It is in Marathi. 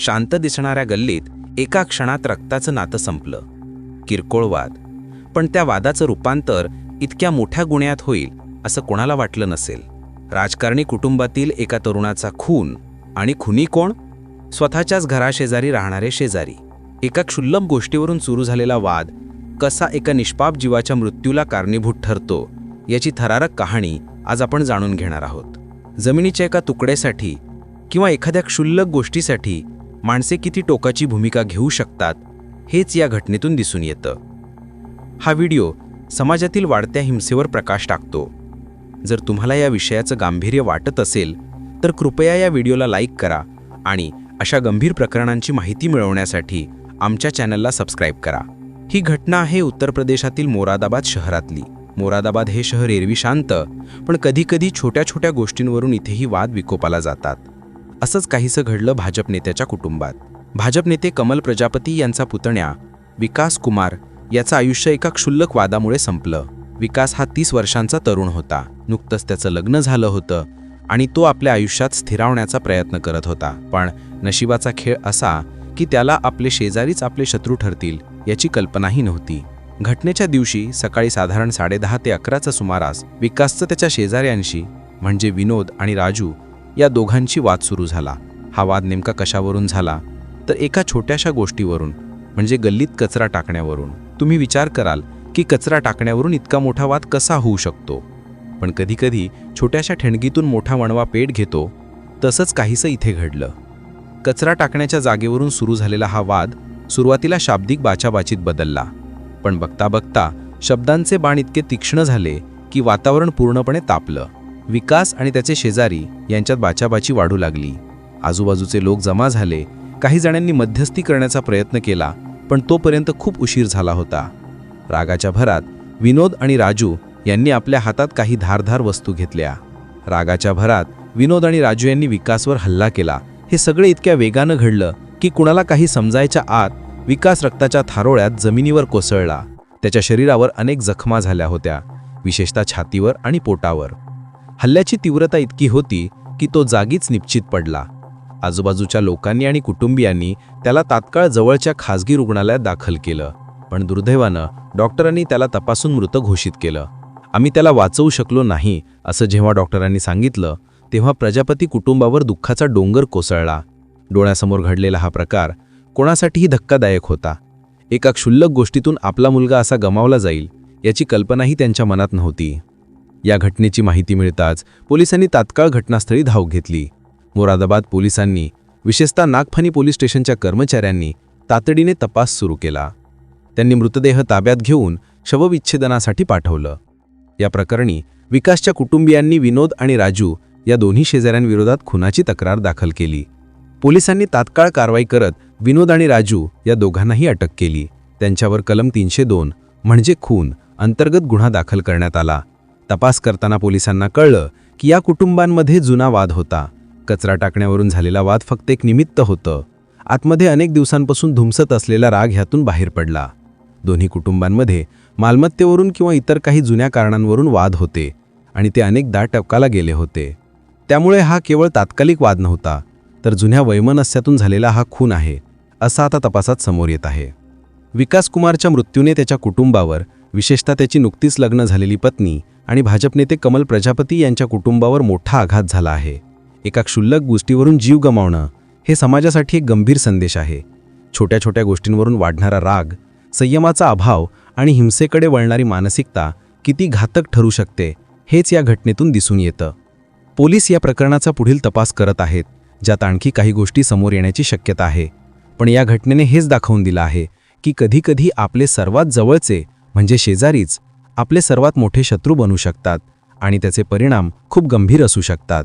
शांत दिसणाऱ्या गल्लीत एका क्षणात रक्ताचं नातं संपलं. किरकोळ वाद. पण त्या वादाचं रूपांतर इतक्या मोठ्या गुन्ह्यात होईल असं कोणाला वाटलं नसेल? राजकारणी कुटुंबातील एका तरुणाचा खून. आणि खुनी कोण? स्वतःच्याच घराशेजारी राहणारे शेजारी. एका क्षुल्लम गोष्टीवरून सुरू झालेला वाद कसा एका निष्पाप जीवाच्या मृत्यूला कारणीभूत ठरतो याची थरारक कहाणी आज आपण जाणून घेणार आहोत. जमिनीच्या एका तुकड्यासाठी किंवा एखाद्या क्षुल्लक गोष्टीसाठी माणसे किती टोकाची भूमिका घेऊ शकतात हेच या घटनेतून दिसून येतं. हा व्हिडिओ समाजातील वाढत्या हिंसेवर प्रकाश टाकतो. जर तुम्हाला या विषयाचं गांभीर्य वाटत असेल तर कृपया या व्हिडिओला लाईक करा आणि अशा गंभीर प्रकरणांची माहिती मिळवण्यासाठी आमच्या चॅनलला सबस्क्राईब करा. ही घटना आहे उत्तर प्रदेशातील मोरादाबाद शहरातली. मोरादाबाद हे शहर एरवी शांत पण कधीकधी छोट्या छोट्या गोष्टींवरून इथेही वाद विकोपाला जातात. असंच काहीसं घडलं भाजप नेत्याच्या कुटुंबात. भाजप नेते कमल प्रजापती यांचा पुतण्या विकास कुमार याचं आयुष्य एका क्षुल्लक वादामुळे संपलं. विकास हा तीस वर्षांचा तरुण होता. नुकतंच त्याचं लग्न झालं होतं आणि तो आपल्या आयुष्यात स्थिरावण्याचा प्रयत्न करत होता. पण नशिबाचा खेळ असा की त्याला आपले शेजारीच आपले शत्रू ठरतील याची कल्पनाही नव्हती. घटनेच्या दिवशी सकाळी साधारण साडेदहा ते अकराचा सुमारास विकासचं त्याच्या शेजाऱ्यांशी म्हणजे विनोद आणि राजू या दोघांची वाद सुरू झाला. हा वाद नेमका कशावरून झाला? तर एका छोट्याशा गोष्टीवरून म्हणजे गल्लीत कचरा टाकण्यावरून. तुम्ही विचार कराल की कचरा टाकण्यावरून इतका मोठा वाद कसा होऊ शकतो? पण कधीकधी छोट्याशा ठेणगीतून मोठा वणवा पेट घेतो तसंच काहीसं इथे घडलं. कचरा टाकण्याच्या जागेवरून सुरू झालेला हा वाद सुरुवातीला शाब्दिक बाचाबाचीत बदलला. पण बघता बघता शब्दांचे बाण इतके तीक्ष्ण झाले की वातावरण पूर्णपणे तापलं. विकास आणि त्याचे शेजारी यांच्यात बाचाबाची वाढू लागली. आजूबाजूचे लोक जमा झाले. काही जणांनी मध्यस्थी करण्याचा प्रयत्न केला पण तोपर्यंत खूप उशीर झाला होता. रागाच्या भरात विनोद आणि राजू यांनी आपल्या हातात काही धारधार वस्तू घेतल्या. रागाच्या भरात विनोद आणि राजू यांनी विकासवर हल्ला केला. हे सगळे इतक्या वेगानं घडलं की कुणाला काही समजायच्या आत विकास रक्ताच्या थारोळ्यात जमिनीवर कोसळला. त्याच्या शरीरावर अनेक जखमा झाल्या होत्या विशेषतः छातीवर आणि पोटावर. हल्ल्याची तीव्रता इतकी होती की तो जागीच निश्चित पडला. आजूबाजूच्या लोकांनी आणि कुटुंबियांनी त्याला तात्काळ जवळच्या खासगी रुग्णालयात दाखल केलं पण दुर्दैवानं डॉक्टरांनी त्याला तपासून मृत घोषित केलं. आम्ही त्याला वाचवू शकलो नाही असं जेव्हा डॉक्टरांनी सांगितलं तेव्हा प्रजापती कुटुंबावर दुःखाचा डोंगर कोसळला. डोळ्यासमोर घडलेला हा प्रकार कोणासाठीही धक्कादायक होता. एका क्षुल्लक गोष्टीतून आपला मुलगा असा गमावला जाईल याची कल्पनाही त्यांच्या मनात नव्हती. या घटनेची माहिती मिळताच पोलिसांनी तात्काळ घटनास्थळी धाव घेतली. मोरादाबाद पोलिसांनी विशेषतः नागफणी पोलीस स्टेशनच्या कर्मचाऱ्यांनी तातडीने तपास सुरू केला. त्यांनी मृतदेह ताब्यात घेऊन शवविच्छेदनासाठी पाठवलं. या प्रकरणी विकासच्या कुटुंबियांनी विनोद आणि राजू या दोन्ही शेजाऱ्यांविरोधात खुनाची तक्रार दाखल केली. पोलिसांनी तात्काळ कारवाई करत विनोद आणि राजू या दोघांनाही अटक केली. त्यांच्यावर कलम तीनशे दोन म्हणजे खून अंतर्गत गुन्हा दाखल करण्यात आला. तपास करताना पोलिसांना कळलं की या कुटुंबांमध्ये जुना वाद होता. कचरा टाकण्यावरून झालेला वाद फक्त एक निमित्त होतं. आतमध्ये अनेक दिवसांपासून धुमसत असलेला राग ह्यातून बाहेर पडला. दोन्ही कुटुंबांमध्ये मालमत्तेवरून किंवा इतर काही जुन्या कारणांवरून वाद होते आणि ते अनेकदा टपकाला गेले होते. त्यामुळे हा केवळ तात्कालिक वाद नव्हता तर जुन्या वैमनस्यातून झालेला हा खून आहे असा आता तपासात समोर येत आहे. विकास कुमारच्या मृत्यूने त्याच्या कुटुंबावर विशेषतः त्याची नुकतीच लग्न झालेली पत्नी आणि भाजप नेते कमल प्रजापती यांच्या कुटुंबावर मोठा आघात झाला आहे. एका क्षुल्लक गोष्टीवरून जीव गमावणं हे समाजासाठी एक गंभीर संदेश आहे. छोट्या छोट्या गोष्टींवरून वाढणारा राग संयमाचा अभाव आणि हिंसेकडे वळणारी मानसिकता किती घातक ठरू शकते हेच या घटनेतून दिसून येतं. पोलीस या प्रकरणाचा पुढील तपास करत आहेत ज्यात आणखी काही गोष्टी समोर येण्याची शक्यता आहे. पण या घटनेने हेच दाखवून दिलं आहे की कधीकधी आपले सर्वात जवळचे म्हणजे शेजारीच आपले सर्वात मोठे शत्रू बनू शकतात आणि त्याचे परिणाम खूप गंभीर असू शकतात.